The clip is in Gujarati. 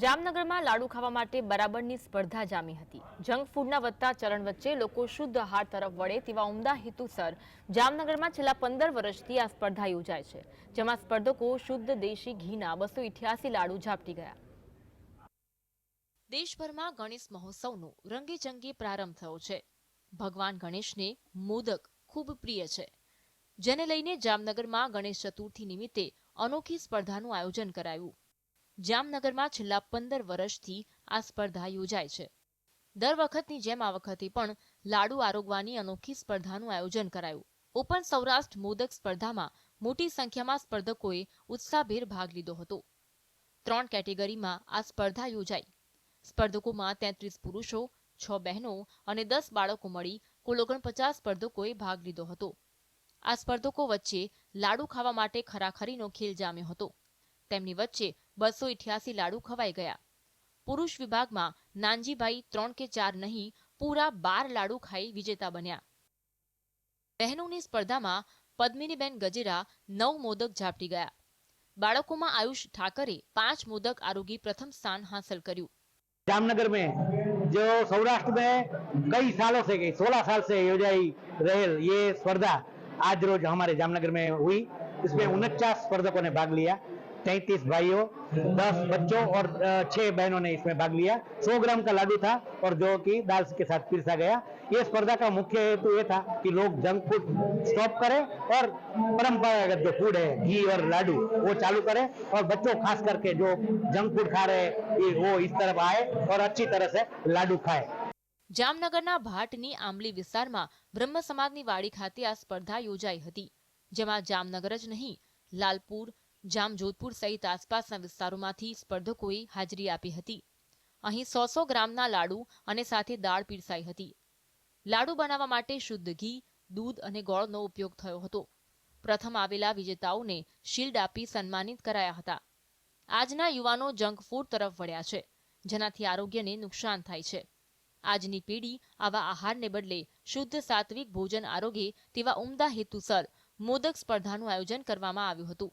જામનગરમાં લાડુ ખાવા માટે બરાબરની સ્પર્ધા જામી હતી. જંક ફૂડના વધતા ચલણ વચ્ચે લોકો શુદ્ધ આહાર તરફ વળે તેવા ઉમદા હેતુસર જામનગરમાં છેલ્લા પંદર વર્ષથી આ સ્પર્ધા યોજાય છે, જેમાં સ્પર્ધકો શુદ્ધ દેશી ઘીના બસો ઇઠ્યાસી લાડુ ઝાપટી ગયા. દેશભરમાં ગણેશ મહોત્સવનો રંગેચંગી પ્રારંભ થયો છે. ભગવાન ગણેશને મોદક ખૂબ પ્રિય છે. જેને લઈને જામનગરમાં ગણેશ ચતુર્થી નિમિત્તે અનોખી સ્પર્ધાનું આયોજન કરાયું. જામનગરમાં છેલ્લા પંદર વર્ષથી આ સ્પર્ધા યોજાય છે. દર વખતની જેમ આ વખતે પણ લાડુ આરોગવાની અનોખી સ્પર્ધાનું આયોજન કરાયું. ઓપન સૌરાષ્ટ્ર મોદક સ્પર્ધામાં મોટી સંખ્યામાં સ્પર્ધકોએ ઉત્સાહભેર ભાગ લીધો હતો. ત્રણ કેટેગરીમાં આ સ્પર્ધા યોજાઈ. સ્પર્ધકોમાં તેત્રીસ પુરુષો, છ બહેનો અને દસ બાળકો મળી કુલ ઓગણપચાસ સ્પર્ધકોએ ભાગ લીધો હતો. આ સ્પર્ધકો વચ્ચે લાડુ ખાવા માટે ખરાખરીનો ખેલ જામ્યો હતો. તેમની વચ્ચે બસો ઇઠ્યાસી લાડુ ખવાઈ ગયા પુરુષ વિભાગમાં નાનજીભાઈ ત્રણ કે ચાર નહીં પૂરા બાર લાડુ ખાઈ વિજેતા બન્યા બહેનોની સ્પર્ધામાં પદ્મિનીબેન ગજેરા નવ મોદક ઝાપટી ગયા બાળકોમાં આયુષ ઠાકરે પાંચ મોદક આરોગી પ્રથમ સ્થાન હાંસલ કર્યું जामनगर में जो सौराष्ट्र में कई सालों से गई सोलह साल से योजाई रहेल ये स्पर्धा आज रोज हमारे जामनगर में हुई इसमें उनचास स्पर्धकों ने भाग लिया तैतीस भाइयों दस बच्चों और अ, छह बहनों ने इसमें भाग लिया सौ ग्राम का लाडू था और जो कि दाल के साथ पिरसा गया ये स्पर्धा का मुख्य हेतु ये था कि लोग जंक फूड स्टॉप करें और परंपरागत जो फूड है घी और लाडू वो चालू करें और बच्चों खास करके जो जंक फूड खा रहे हैं ये वो इस तरफ आए और अच्छी तरह से लाडू खाए જામનગરના ભાટની આંબલી વિસ્તારમાં બ્રહ્મ સમાજની વાડી ખાતે આ સ્પર્ધા યોજાઈ હતી જેમાં જામનગર જ નહીં લાલપુર જામજોધપુર સહિત આસપાસના વિસ્તારોમાંથી સ્પર્ધકોએ હાજરી આપી હતી. અહીં સો સો ગ્રામના લાડુ અને સાથે દાળ પીરસાઈ હતી. લાડુ બનાવવા માટે શુદ્ધ ઘી, દૂધ અને ગોળનો ઉપયોગ થયો હતો. પ્રથમ આવેલા વિજેતાઓને શિલ્ડ આપી સન્માનિત કરાયા હતા. આજના યુવાનો જંક ફૂડ તરફ વળ્યા છે, જેનાથી આરોગ્યને નુકસાન થાય છે. આજની પેઢી આવા આહારને બદલે શુદ્ધ સાત્વિક ભોજન આરોગે તેવા ઉમદા હેતુસર મોદક સ્પર્ધાનું આયોજન કરવામાં આવ્યું હતું.